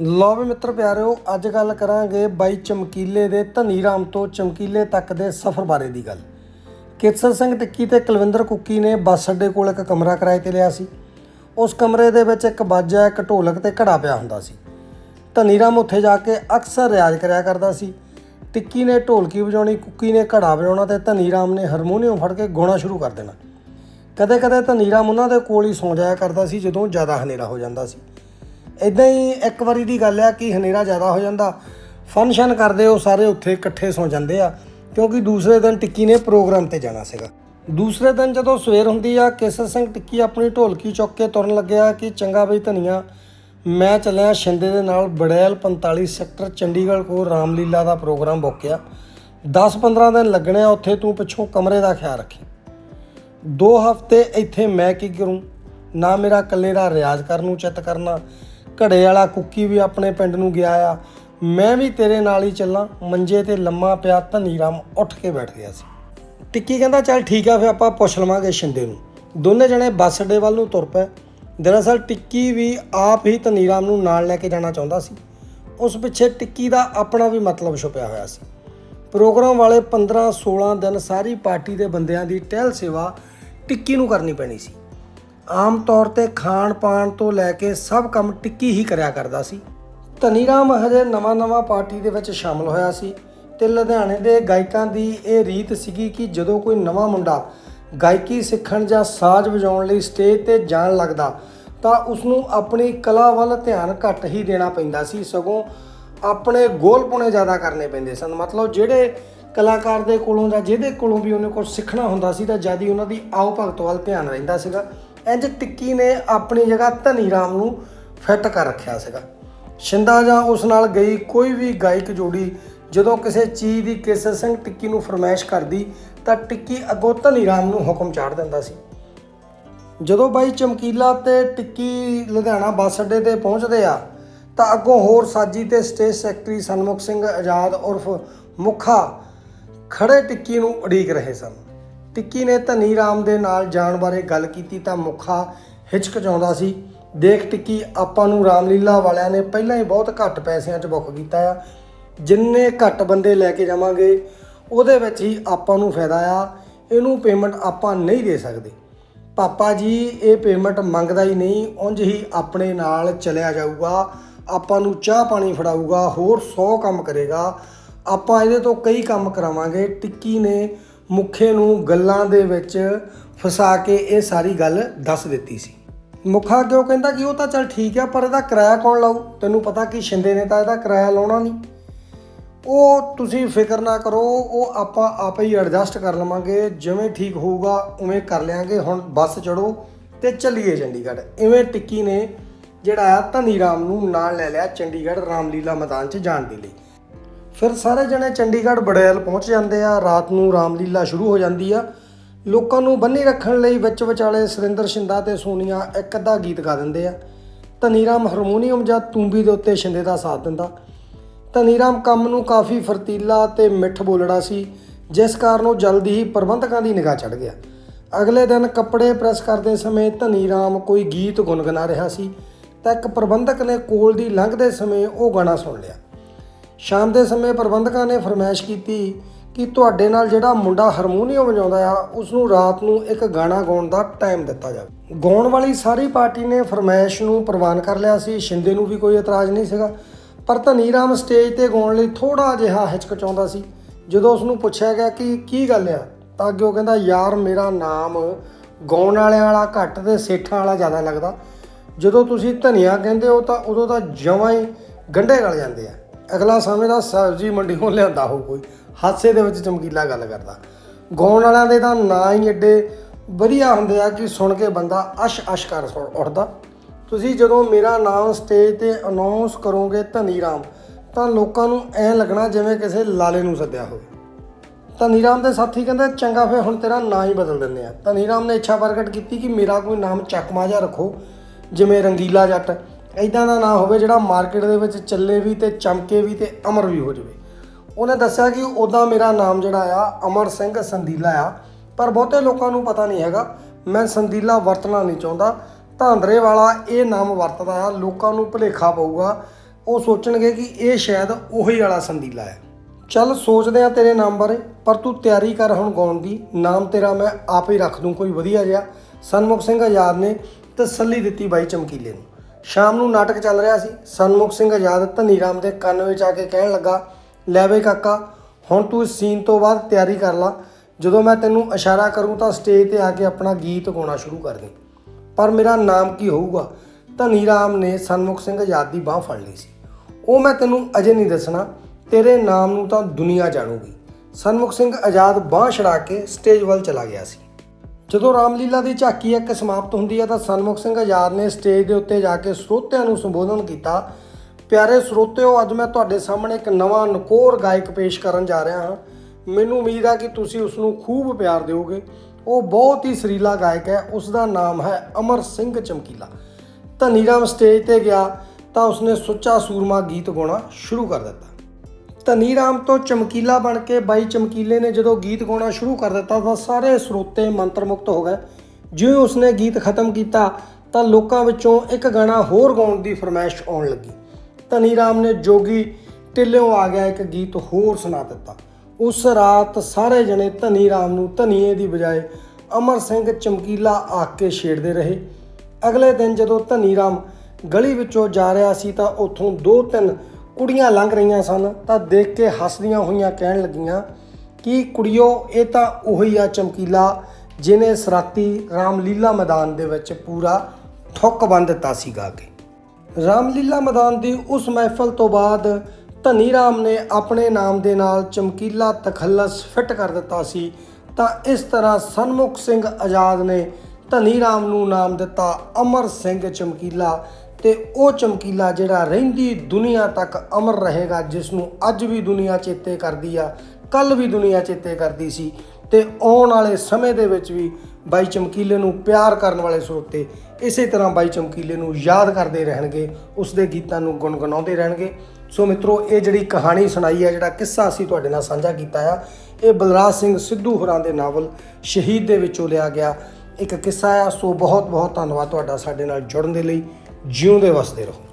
ਲੋ ਵੀ ਮਿੱਤਰ ਪਿਆਰਿਓ, ਅੱਜ ਗੱਲ ਕਰਾਂਗੇ ਬਾਈ ਚਮਕੀਲੇ ਦੇ ਧਨੀ ਰਾਮ ਤੋਂ ਚਮਕੀਲੇ ਤੱਕ ਦੇ ਸਫ਼ਰ ਬਾਰੇ ਦੀ ਗੱਲ। ਕਿਤਸਰ ਸਿੰਘ ਟਿੱਕੀ ਤੇ ਕੁਲਵਿੰਦਰ ਕੁੱਕੀ ਨੇ ਬੱਸ ਅੱਡੇ ਕੋਲ ਇੱਕ ਕਮਰਾ ਕਿਰਾਏ ਤੇ ਲਿਆ ਸੀ। ਉਸ ਕਮਰੇ ਦੇ ਵਿੱਚ ਇੱਕ ਬਾਜਾ, ਇੱਕ ਢੋਲਕ ਤੇ ਘੜਾ ਪਿਆ ਹੁੰਦਾ ਸੀ। ਧਨੀ ਰਾਮ ਉੱਥੇ ਜਾ ਕੇ ਅਕਸਰ ਰਿਆਜ਼ ਕਰਿਆ ਕਰਦਾ ਸੀ। ਟਿੱਕੀ ਨੇ ਢੋਲਕੀ ਵਜਾਉਣੀ, ਕੁੱਕੀ ਨੇ ਘੜਾ ਵਜਾਉਣਾ ਤੇ ਧਨੀ ਰਾਮ ਨੇ ਹਾਰਮੋਨੀਅਮ ਫੜ ਕੇ ਗਾਉਣਾ ਸ਼ੁਰੂ ਕਰ ਦੇਣਾ। ਕਦੇ ਕਦੇ ਧਨੀ ਰਾਮ ਉਹਨਾਂ ਦੇ ਕੋਲ ਹੀ ਸੌਂ ਜਾਇਆ ਕਰਦਾ ਸੀ, ਜਦੋਂ ਜ਼ਿਆਦਾ ਹਨੇਰਾ ਹੋ ਜਾਂਦਾ ਸੀ। ਇਦਾਂ ਹੀ ਇੱਕ ਵਾਰੀ ਦੀ ਗੱਲ ਆ ਕਿ ਹਨੇਰਾ ਜ਼ਿਆਦਾ ਹੋ ਜਾਂਦਾ। ਫੰਕਸ਼ਨ ਕਰਦੇ ਉਹ ਸਾਰੇ ਉੱਥੇ ਇਕੱਠੇ ਸੌ ਜਾਂਦੇ ਆ, ਕਿਉਂਕਿ ਦੂਸਰੇ ਦਿਨ ਟਿੱਕੀ ਨੇ ਪ੍ਰੋਗਰਾਮ ਤੇ ਜਾਣਾ ਸੀਗਾ। ਦੂਸਰੇ ਦਿਨ ਜਦੋਂ ਸਵੇਰ ਹੁੰਦੀ ਆ, ਕੇਸਰ ਸਿੰਘ ਟਿੱਕੀ ਆਪਣੀ ਢੋਲਕੀ ਚੁੱਕ ਕੇ ਤੁਰਨ ਲੱਗਿਆ ਕਿ ਚੰਗਾ ਬਈ ਧਨੀਆ, ਮੈਂ ਚੱਲਿਆ ਸ਼ਿੰਦੇ ਦੇ ਨਾਲ ਬੜੈਲ 45 ਸੈਕਟਰ ਚੰਡੀਗੜ੍ਹ ਕੋਲ ਰਾਮਲੀਲਾ ਦਾ ਪ੍ਰੋਗਰਾਮ ਬੁੱਕਿਆ 10-15 ਦਿਨ ਲੱਗਣੇ ਆ ਉੱਥੇ ਤੂੰ ਪਿੱਛੋਂ ਕਮਰੇ ਦਾ ਖਿਆਲ ਰੱਖੀ। ਦੋ ਹਫ਼ਤੇ ਇੱਥੇ ਮੈਂ ਕੀ ਕਰੂੰ? ਨਾ ਮੇਰਾ ਇਕੱਲੇ ਦਾ ਰਿਆਜ਼ ਕਰਨ ਨੂੰ ਚਿੱਤ ਕਰਨਾ ਘੜੇ ਵਾਲਾ ਕੁੱਕੀ ਵੀ ਆਪਣੇ ਪਿੰਡ ਨੂੰ ਗਿਆ ਆ। ਮੈਂ ਵੀ ਤੇਰੇ ਨਾਲ ਹੀ ਚੱਲਾਂ। ਮੰਜੇ ਤੇ ਲੰਮਾ ਪਿਆ ਧਨੀ ਰਾਮ ਉੱਠ ਕੇ ਬੈਠ ਗਿਆ ਸੀ। ਟਿੱਕੀ ਕਹਿੰਦਾ, ਚੱਲ ਠੀਕ ਆ, ਫਿਰ ਆਪਾਂ ਪੁੱਛ ਲਵਾਂਗੇ ਸ਼ਿੰਦੇ ਨੂੰ। ਦੋਨੇ ਜਣੇ ਬੱਸ ਅੱਡੇ ਵੱਲ ਨੂੰ ਤੁਰ ਪਏ। ਦਰਅਸਲ ਟਿੱਕੀ ਵੀ ਆਪ ਹੀ ਧਨੀ ਰਾਮ ਨੂੰ ਨਾਲ ਲੈ ਕੇ ਜਾਣਾ ਚਾਹੁੰਦਾ ਸੀ। ਉਸ ਪਿੱਛੇ ਟਿੱਕੀ ਦਾ ਆਪਣਾ ਵੀ ਮਤਲਬ ਛੁਪਿਆ ਹੋਇਆ ਸੀ। ਪ੍ਰੋਗਰਾਮ ਵਾਲੇ 15-16 ਦਿਨ ਸਾਰੀ ਪਾਰਟੀ ਦੇ ਬੰਦਿਆਂ ਦੀ ਟਹਿਲ ਸੇਵਾ ਟਿੱਕੀ ਨੂੰ ਕਰਨੀ ਪੈਣੀ ਸੀ। ਆਮ ਤੌਰ ਤੇ ਖਾਣ ਪਾਣ ਤੋਂ ਲੈ ਕੇ ਸਭ ਕੰਮ ਟਿੱਕੀ ਹੀ ਕਰਿਆ ਕਰਦਾ ਸੀ। ਧਨੀ ਰਾਮ ਹਜੇ ਨਵਾਂ-ਨਵਾਂ ਪਾਰਟੀ ਦੇ ਵਿੱਚ ਸ਼ਾਮਲ ਹੋਇਆ ਸੀ ਤੇ ਲੁਧਿਆਣੇ ਦੇ ਗਾਇਕਾਂ ਦੀ ਇਹ ਰੀਤ ਸੀਗੀ ਕਿ ਜਦੋਂ ਕੋਈ ਨਵਾਂ ਮੁੰਡਾ ਗਾਇਕੀ ਸਿੱਖਣ ਜਾਂ ਸਾਜ਼ ਵਜਾਉਣ ਲਈ ਸਟੇਜ ਤੇ ਜਾਣ ਲੱਗਦਾ ਤਾਂ ਉਸ ਨੂੰ ਆਪਣੀ ਕਲਾ ਵੱਲ ਧਿਆਨ ਘੱਟ ਹੀ ਦੇਣਾ ਪੈਂਦਾ ਸੀ। ਸਗੋਂ ਆਪਣੇ ਗੋਲਪੁਣੇ ਜ਼ਿਆਦਾ ਕਰਨੇ ਪੈਂਦੇ ਸਨ। ਮਤਲਬ ਜਿਹੜੇ ਕਲਾਕਾਰ ਦੇ ਕੋਲੋਂ ਜਾਂ ਜਿਹਦੇ ਕੋਲੋਂ ਵੀ ਉਹਨੇ ਕੁਝ ਸਿੱਖਣਾ ਹੁੰਦਾ ਸੀ ਤਾਂ ਜ਼ਿਆਦਾ ਉਹਨਾਂ ਦੀ ਆਓ ਭਗਤ ਵੱਲ ਧਿਆਨ ਰਹਿੰਦਾ ਸੀਗਾ। ਇੰਜ ਟਿੱਕੀ ਨੇ ਆਪਣੀ ਜਗ੍ਹਾ ਧਨੀ ਰਾਮ ਨੂੰ ਫਿੱਟ ਕਰ ਰੱਖਿਆ ਸੀਗਾ। ਸ਼ਿੰਦਾ ਜਾਂ ਉਸ ਨਾਲ ਗਈ ਕੋਈ ਵੀ ਗਾਇਕ ਜੋੜੀ ਜਦੋਂ ਕਿਸੇ ਚੀਜ਼ ਦੀ ਕੇਸਰ ਸਿੰਘ ਟਿੱਕੀ ਨੂੰ ਫਰਮਾਇਸ਼ ਕਰਦੀ, ਤਾਂ ਟਿੱਕੀ ਅੱਗੋਂ ਧਨੀ ਰਾਮ ਨੂੰ ਹੁਕਮ ਚਾੜ ਦਿੰਦਾ ਸੀ। ਜਦੋਂ ਬਾਈ ਚਮਕੀਲਾ ਤੇ ਟਿੱਕੀ ਲੁਧਿਆਣਾ ਬੱਸ ਅੱਡੇ ਤੇ ਪਹੁੰਚਦੇ ਆ, ਤਾਂ ਅੱਗੋਂ ਹੋਰ ਸਾਜੀ ਤੇ ਸਟੇਜ ਸੈਕਟਰੀ ਸਨਮੁਖ ਸਿੰਘ ਆਜ਼ਾਦ ਉਰਫ ਮੁੱਖਾ ਖੜੇ ਟਿੱਕੀ ਨੂੰ ਉਡੀਕ ਰਹੇ ਸਨ। ਟਿੱਕੀ ਨੇ ਧਨੀ ਰਾਮ ਦੇ ਨਾਲ ਜਾਣ ਬਾਰੇ ਗੱਲ ਕੀਤੀ ਤਾਂ ਮੁੱਖਾ ਹਿਚਕਚਾਉਂਦਾ ਸੀ, ਦੇਖ ਟਿੱਕੀ, ਆਪਾਂ ਨੂੰ ਰਾਮਲੀਲਾ ਵਾਲਿਆਂ ਨੇ ਪਹਿਲਾਂ ਹੀ ਬਹੁਤ ਘੱਟ ਪੈਸਿਆਂ 'ਚ ਬੁੱਕ ਕੀਤਾ ਆ। ਜਿੰਨੇ ਘੱਟ ਬੰਦੇ ਲੈ ਕੇ ਜਾਵਾਂਗੇ, ਉਹਦੇ ਵਿੱਚ ਹੀ ਆਪਾਂ ਨੂੰ ਫਾਇਦਾ ਆ। ਇਹਨੂੰ ਪੇਮੈਂਟ ਆਪਾਂ ਨਹੀਂ ਦੇ ਸਕਦੇ। ਪਾਪਾ ਜੀ, ਇਹ ਪੇਮੈਂਟ ਮੰਗਦਾ ਹੀ ਨਹੀਂ, ਉਂਝ ਹੀ ਆਪਣੇ ਨਾਲ ਚਲਿਆ ਜਾਊਗਾ। ਆਪਾਂ ਨੂੰ ਚਾਹ ਪਾਣੀ ਫੜਾਊਗਾ, ਹੋਰ 100 ਕੰਮ ਕਰੇਗਾ। ਆਪਾਂ ਇਹਦੇ ਤੋਂ ਕਈ ਕੰਮ ਕਰਾਵਾਂਗੇ। ਟਿੱਕੀ ਨੇ ਮੁਖੇ ਨੂੰ ਗੱਲਾਂ ਦੇ ਵਿੱਚ ਫਸਾ ਕੇ ਇਹ ਸਾਰੀ ਗੱਲ ਦੱਸ ਦਿੱਤੀ ਸੀ। ਮੁਖਾ ਕਿਉਂ ਕਹਿੰਦਾ ਕਿ ਉਹ ਤਾਂ ਚੱਲ ਠੀਕ ਆ, ਪਰ ਇਹਦਾ ਕਿਰਾਇਆ ਕੌਣ ਲਾਊ? ਤੈਨੂੰ ਪਤਾ ਕਿ ਸ਼ਿੰਦੇ ਨੇ ਤਾਂ ਇਹਦਾ ਕਿਰਾਇਆ ਲਾਉਣਾ ਨਹੀਂ। ਉਹ ਤੁਸੀਂ ਫਿਕਰ ਨਾ ਕਰੋ, ਉਹ ਆਪਾਂ ਆਪੇ ਹੀ ਐਡਜਸਟ ਕਰ ਲਵਾਂਗੇ, ਜਿਵੇਂ ਠੀਕ ਹੋਊਗਾ ਉਵੇਂ ਕਰ ਲਿਆਂਗੇ। ਹੁਣ ਬੱਸ ਚੜੋ ਤੇ ਚੱਲੀਏ ਚੰਡੀਗੜ੍ਹ। ਇਵੇਂ ਟਿੱਕੀ ਨੇ ਜਿਹੜਾ ਆ ਧਨੀ ਰਾਮ ਨੂੰ ਨਾਲ ਲੈ ਲਿਆ ਚੰਡੀਗੜ੍ਹ ਰਾਮਲੀਲਾ ਮੈਦਾਨ 'ਚ ਜਾਣ ਦੇ ਲਈ। ਫਿਰ ਸਾਰੇ ਜਣੇ ਚੰਡੀਗੜ੍ਹ ਬੜੈਲ ਪਹੁੰਚ ਜਾਂਦੇ ਆ, ਰਾਤ ਨੂੰ ਰਾਮਲੀਲਾ ਸ਼ੁਰੂ ਹੋ ਜਾਂਦੀ ਆ। ਲੋਕਾਂ ਨੂੰ ਬੰਨੀ ਰੱਖਣ ਲਈ ਵਿੱਚ ਵਿਚਾਲੇ ਸੁਰਿੰਦਰ ਸ਼ਿੰਦਾ ਤੇ ਸੋਨੀਆ ਇੱਕ ਅੱਧਾ ਗੀਤ ਗਾ ਦਿੰਦੇ ਆ। ਧਨੀ ਰਾਮ ਹਾਰਮੋਨੀਅਮ ਜਾਂ ਤੂੰਬੀ ਦੇ ਉੱਤੇ ਸ਼ਿੰਦੇ ਦਾ ਸਾਥ ਦਿੰਦਾ। ਧਨੀ ਰਾਮ ਕੰਮ ਨੂੰ ਕਾਫੀ ਫਰਤੀਲਾ ਤੇ ਮਿੱਠ ਬੋਲੜਾ ਸੀ, ਜਿਸ ਕਾਰਨ ਉਹ ਜਲਦੀ ਹੀ ਪ੍ਰਬੰਧਕਾਂ ਦੀ ਨਿਗਾਹ ਚੜ ਗਿਆ। ਅਗਲੇ ਦਿਨ ਕੱਪੜੇ ਪ੍ਰੈਸ ਕਰਦੇ ਸਮੇਂ ਧਨੀ ਰਾਮ ਕੋਈ ਗੀਤ ਗੁੰਗਣਾ ਰਿਹਾ ਸੀ, ਤਾਂ ਇੱਕ ਪ੍ਰਬੰਧਕ ਨੇ ਕੋਲ ਦੀ ਲੰਘਦੇ ਸਮੇਂ ਉਹ ਗਾਣਾ ਸੁਣ ਲਿਆ। ਸ਼ਾਮ ਦੇ ਸਮੇਂ ਪ੍ਰਬੰਧਕਾਂ ਨੇ ਫਰਮਾਇਸ਼ ਕੀਤੀ ਕਿ ਤੁਹਾਡੇ ਨਾਲ ਜਿਹੜਾ ਮੁੰਡਾ ਹਾਰਮੋਨੀਅਮ ਵਜਾਉਂਦਾ ਆ ਉਸ ਨੂੰ ਰਾਤ ਨੂੰ ਇੱਕ ਗਾਣਾ ਗਾਉਣ ਦਾ ਟਾਈਮ ਦਿੱਤਾ ਜਾਵੇ। ਗਾਉਣ ਵਾਲੀ ਸਾਰੀ ਪਾਰਟੀ ਨੇ ਫਰਮਾਇਸ਼ ਨੂੰ ਪ੍ਰਵਾਨ ਕਰ ਲਿਆ ਸੀ, ਸ਼ਿੰਦੇ ਨੂੰ ਵੀ ਕੋਈ ਇਤਰਾਜ਼ ਨਹੀਂ ਸੀਗਾ। ਪਰ ਧਨੀ ਰਾਮ ਸਟੇਜ ਤੇ ਗਾਉਣ ਲਈ ਥੋੜਾ ਜਿਹਾ ਹਿਚਕਚਾਉਂਦਾ ਸੀ। ਜਦੋਂ ਉਸ ਨੂੰ ਪੁੱਛਿਆ ਗਿਆ ਕਿ ਕੀ ਗੱਲ ਆ, ਤਾਂ ਅੱਗੇ ਉਹ ਕਹਿੰਦਾ, ਯਾਰ, ਮੇਰਾ ਨਾਮ ਗਾਉਣ ਵਾਲਿਆਂ ਵਾਲਾ ਘੱਟ ਤੇ ਸੇਠਾਂ ਵਾਲਾ ਜ਼ਿਆਦਾ ਲੱਗਦਾ। ਜਦੋਂ ਤੁਸੀਂ ਧਨੀਆ ਕਹਿੰਦੇ ਹੋ, ਤਾਂ ਉਦੋਂ ਤਾਂ ਜਮਾਂ ਹੀ ਗੰਢੇ ਗਲ ਜਾਂਦੇ ਆ। ਅਗਲਾ ਸਮਝਦਾ ਸਬਜ਼ੀ ਮੰਡੀੋਂ ਲਿਆਂਦਾ ਹੋ ਕੋਈ। ਹਾਸੇ ਦੇ ਵਿੱਚ ਚਮਕੀਲਾ ਗੱਲ ਕਰਦਾ। ਗਾਉਣ ਵਾਲਿਆਂ ਦੇ ਤਾਂ ਨਾਂ ਹੀ ਐਡੇ ਵਧੀਆ ਹੁੰਦੇ ਆ ਕਿ ਸੁਣ ਕੇ ਬੰਦਾ ਅਸ਼ ਅਸ਼ ਕਰ ਸੁਣ- ਉੱਠਦਾ। ਤੁਸੀਂ ਜਦੋਂ ਮੇਰਾ ਨਾਮ ਸਟੇਜ ਤੇ ਅਨਾਉਂਸ ਕਰੋਗੇ ਧਨੀ ਰਾਮ, ਤਾਂ ਲੋਕਾਂ ਨੂੰ ਐਂ ਲੱਗਣਾ ਜਿਵੇਂ ਕਿਸੇ ਲਾਲੇ ਨੂੰ ਸੱਦਿਆ ਹੋਵੇ। ਧਨੀ ਰਾਮ ਦੇ ਸਾਥੀ ਕਹਿੰਦੇ, ਚੰਗਾ ਫੇ ਹੁਣ ਤੇਰਾ ਨਾਂ ਹੀ ਬਦਲ ਦਿੰਦੇ ਆ। ਧਨੀ ਰਾਮ ਨੇ ਇੱਛਾ ਪ੍ਰਗਟ ਕੀਤੀ ਕਿ ਮੇਰਾ ਕੋਈ ਨਾਮ ਚੱਕਮਾ ਜਿਹਾ ਰੱਖੋ, ਜਿਵੇਂ ਰੰਗੀਲਾ ਜੱਟ। ਐਦਾਂ ਦਾ ਨਾਂ ਹੋਵੇ ਜਿਹੜਾ ਮਾਰਕੀਟ ਦੇ ਵਿੱਚ ਚੱਲੇ ਵੀ ਤੇ ਚਮਕੇ ਵੀ ਤੇ ਅਮਰ ਵੀ ਹੋ ਜਾਵੇ। ਉਹਨੇ ਦੱਸਿਆ ਕਿ ਉਦਾਂ ਮੇਰਾ ਨਾਮ ਜਿਹੜਾ ਆ, ਅਮਰ ਸਿੰਘ ਸੰਦੀਲਾ ਆ। ਪਰ ਬਹੁਤੇ ਲੋਕਾਂ ਨੂੰ ਪਤਾ ਨਹੀਂ ਹੈਗਾ। ਮੈਂ ਸੰਦੀਲਾ ਵਰਤਣਾ ਨਹੀਂ ਚਾਹੁੰਦਾ। ਧਾਂਦਰੇ ਵਾਲਾ ਇਹ ਨਾਮ ਵਰਤਦਾ ਆ। ਲੋਕਾਂ ਨੂੰ ਭੁਲੇਖਾ ਪਊਗਾ। ਉਹ ਸੋਚਣਗੇ ਕਿ ਇਹ ਸ਼ਾਇਦ ਉਹੀ ਵਾਲਾ ਸੰਦੀਲਾ ਹੈ ਚੱਲ ਸੋਚਦੇ ਆ ਤੇਰੇ ਨਾਮ ਬਾਰੇ, ਪਰ ਤੂੰ ਤਿਆਰੀ ਕਰ ਹੁਣ ਗਾਉਣ ਦੀ। ਨਾਮ ਤੇਰਾ ਮੈਂ ਆਪ ਹੀ ਰੱਖ ਦੂੰ, ਕੋਈ ਵਧੀਆ ਜਿਹਾ। ਸਨਮੁਖ ਸਿੰਘ ਆਜ਼ਾਦ ਨੇ ਤਸੱਲੀ ਦਿੱਤੀ ਬਾਈ ਚਮਕੀਲੇ ਨੂੰ। ਸ਼ਾਮ ਨੂੰ ਨਾਟਕ ਚੱਲ ਰਿਹਾ ਸੀ। ਸਨਮੁਖ ਸਿੰਘ ਆਜ਼ਾਦ ਧਨੀ ਰਾਮ ਦੇ ਕੰਨ ਵਿੱਚ ਆ ਕੇ ਕਹਿਣ ਲੱਗਾ, ਲੈ ਬਈ ਕਾਕਾ, ਹੁਣ ਤੂੰ ਇਸ ਸੀਨ ਤੋਂ ਬਾਅਦ ਤਿਆਰੀ ਕਰ ਲਾ। ਜਦੋਂ ਮੈਂ ਤੈਨੂੰ ਇਸ਼ਾਰਾ ਕਰੂੰ ਤਾਂ ਸਟੇਜ ਤੇ ਆ ਕੇ ਆਪਣਾ ਗੀਤ ਗਾਉਣਾ ਸ਼ੁਰੂ ਕਰ ਦੇ। ਪਰ ਮੇਰਾ ਨਾਮ ਕੀ ਹੋਊਗਾ? ਧਨੀ ਰਾਮ ਨੇ ਸਨਮੁਖ ਸਿੰਘ ਆਜ਼ਾਦ ਦੀ ਬਾਹ ਫੜ ਲਈ ਸੀ। ਉਹ ਮੈਂ ਤੈਨੂੰ ਅਜੇ ਨਹੀਂ ਦੱਸਣਾ। ਤੇਰੇ ਨਾਮ ਨੂੰ ਤਾਂ ਦੁਨੀਆ ਜਾਣੂਗੀ। ਸਨਮੁਖ ਸਿੰਘ ਆਜ਼ਾਦ ਬਾਹ ਛੜਾ ਕੇ ਸਟੇਜ ਵੱਲ ਚਲਾ ਗਿਆ ਸੀ। ਜਦੋਂ ਰਾਮਲੀਲਾ ਦੀ ਝਾਕੀ ਇੱਕ ਸਮਾਪਤ ਹੁੰਦੀ ਹੈ ਤਾਂ ਸਨਮੁਖ ਸਿੰਘ ਆਜ਼ਾਦ ਨੇ ਸਟੇਜ ਦੇ ਉੱਤੇ ਜਾ ਕੇ ਸਰੋਤਿਆਂ ਨੂੰ ਸੰਬੋਧਨ ਕੀਤਾ। ਪਿਆਰੇ ਸਰੋਤਿਓ, ਅੱਜ ਮੈਂ ਤੁਹਾਡੇ ਸਾਹਮਣੇ ਇੱਕ ਨਵਾਂ ਨਕੋਰ ਗਾਇਕ ਪੇਸ਼ ਕਰਨ ਜਾ ਰਿਹਾ ਹਾਂ। ਮੈਨੂੰ ਉਮੀਦ ਆ ਕਿ ਤੁਸੀਂ ਉਸ ਨੂੰ ਖੂਬ ਪਿਆਰ ਦਿਓਗੇ। ਉਹ ਬਹੁਤ ਹੀ ਸਰੀਲਾ ਗਾਇਕ ਹੈ। ਉਸ ਦਾ ਨਾਮ ਹੈ ਅਮਰ ਸਿੰਘ ਚਮਕੀਲਾ। ਧਨੀ ਰਾਮ ਸਟੇਜ ਤੇ ਗਿਆ ਤਾਂ ਉਸਨੇ ਸੁੱਚਾ ਸੂਰਮਾ ਗੀਤ ਗਾਉਣਾ ਸ਼ੁਰੂ ਕਰ ਦਿੱਤਾ। ਧਨੀ ਰਾਮ ਤੋਂ ਚਮਕੀਲਾ ਬਣ ਕੇ ਬਾਈ ਚਮਕੀਲੇ ਨੇ ਜਦੋਂ ਗੀਤ ਗਾਉਣਾ ਸ਼ੁਰੂ ਕਰ ਦਿੱਤਾ ਤਾਂ ਸਾਰੇ ਸਰੋਤੇ ਮੰਤਰਮੁਗਤ ਹੋ ਗਏ। ਜਿਵੇਂ ਉਸਨੇ ਗੀਤ ਖਤਮ ਕੀਤਾ ਤਾਂ ਲੋਕਾਂ ਵਿੱਚੋਂ ਇੱਕ ਗਾਣਾ ਹੋਰ ਗਾਉਣ ਦੀ ਫਰਮਾਇਸ਼ ਆਉਣ ਲੱਗੀ। ਧਨੀ ਰਾਮ ਨੇ ਜੋਗੀ ਢਿੱਲੋਂ ਆ ਗਿਆ ਇੱਕ ਗੀਤ ਹੋਰ ਸੁਣਾ ਦਿੱਤਾ। ਉਸ ਰਾਤ ਸਾਰੇ ਜਣੇ ਧਨੀ ਰਾਮ ਨੂੰ ਧਨੀਏ ਦੀ ਬਜਾਏ ਅਮਰ ਸਿੰਘ ਚਮਕੀਲਾ ਆਖ ਕੇ ਛੇੜਦੇ ਰਹੇ। ਅਗਲੇ ਦਿਨ ਜਦੋਂ ਧਨੀ ਰਾਮ ਗਲੀ ਵਿੱਚੋਂ ਜਾ ਰਿਹਾ ਸੀ ਤਾਂ ਉੱਥੋਂ ਦੋ ਤਿੰਨ ਕੁੜੀਆਂ ਲੰਘ ਰਹੀਆਂ ਸਨ ਤਾਂ ਦੇਖ ਕੇ ਹੱਸਦੀਆਂ ਹੋਈਆਂ ਕਹਿਣ ਲੱਗੀਆਂ ਕਿ ਕੁੜੀਓ, ਇਹ ਤਾਂ ਉਹੀ ਆ ਚਮਕੀਲਾ ਜਿਨੇ ਸਰਾਤੀ ਰਾਮਲੀਲਾ ਮੈਦਾਨ ਦੇ ਵਿੱਚ ਪੂਰਾ ਠੁੱਕ ਬੰਨ ਦਿੱਤਾ ਸੀਗਾ ਕਿ ਰਾਮਲੀਲਾ ਮੈਦਾਨ ਦੀ ਉਸ ਮਹਿਫਲ ਤੋਂ ਬਾਅਦ ਧਨੀ ਰਾਮ ਨੇ ਆਪਣੇ ਨਾਮ ਦੇ ਨਾਲ ਚਮਕੀਲਾ ਤਖੱਲਸ ਫਿੱਟ ਕਰ ਦਿੱਤਾ ਸੀ ਤਾਂ ਇਸ ਤਰ੍ਹਾਂ ਸਨਮੁਖ ਸਿੰਘ ਆਜ਼ਾਦ ਨੇ ਧਨੀ ਰਾਮ ਨੂੰ ਨਾਮ ਦਿੱਤਾ ਅਮਰ ਸਿੰਘ ਚਮਕੀਲਾ ਤੇ ਉਹ ਚਮਕੀਲਾ ਜਿਹੜਾ ਰਹਿੰਦੀ ਦੁਨੀਆ ਤੱਕ ਅਮਰ ਰਹੇਗਾ ਜਿਸ ਨੂੰ ਅੱਜ ਵੀ ਦੁਨੀਆ ਚੇਤੇ ਕਰਦੀ ਆ ਕੱਲ ਵੀ ਦੁਨੀਆ ਚੇਤੇ ਕਰਦੀ ਸੀ ਤੇ ਆਉਣ ਵਾਲੇ ਸਮੇਂ ਦੇ ਵਿੱਚ ਵੀ ਬਾਈ ਚਮਕੀਲੇ ਨੂੰ ਪਿਆਰ ਕਰਨ ਵਾਲੇ ਸਰੋਤੇ ਇਸੇ ਤਰ੍ਹਾਂ ਬਾਈ ਚਮਕੀਲੇ ਨੂੰ ਯਾਦ ਕਰਦੇ ਰਹਿਣਗੇ ਉਸ ਦੇ ਗੀਤਾਂ ਨੂੰ ਗੁਣਗੁਣਾਉਂਦੇ ਰਹਿਣਗੇ। ਸੋ ਮਿੱਤਰੋ, ਇਹ ਜਿਹੜੀ ਕਹਾਣੀ ਸੁਣਾਈ ਹੈ ਜਿਹੜਾ ਕਿੱਸਾ ਅਸੀਂ ਤੁਹਾਡੇ ਨਾਲ ਸਾਂਝਾ ਕੀਤਾ ਆ, ਇਹ ਬਲਰਾਜ ਸਿੰਘ ਸਿੱਧੂ ਹੋਰਾਂ ਦੇ ਨਾਵਲ ਸ਼ਹੀਦ ਦੇ ਵਿੱਚੋਂ ਲਿਆ ਗਿਆ ਇੱਕ ਕਿੱਸਾ ਆ। ਸੋ ਬਹੁਤ ਬਹੁਤ ਧੰਨਵਾਦ ਤੁਹਾਡਾ ਸਾਡੇ ਨਾਲ ਜੁੜਨ ਦੇ ਲਈ। ਜਿਉਂਦੇ ਵਸਦੇ ਰਹੋ।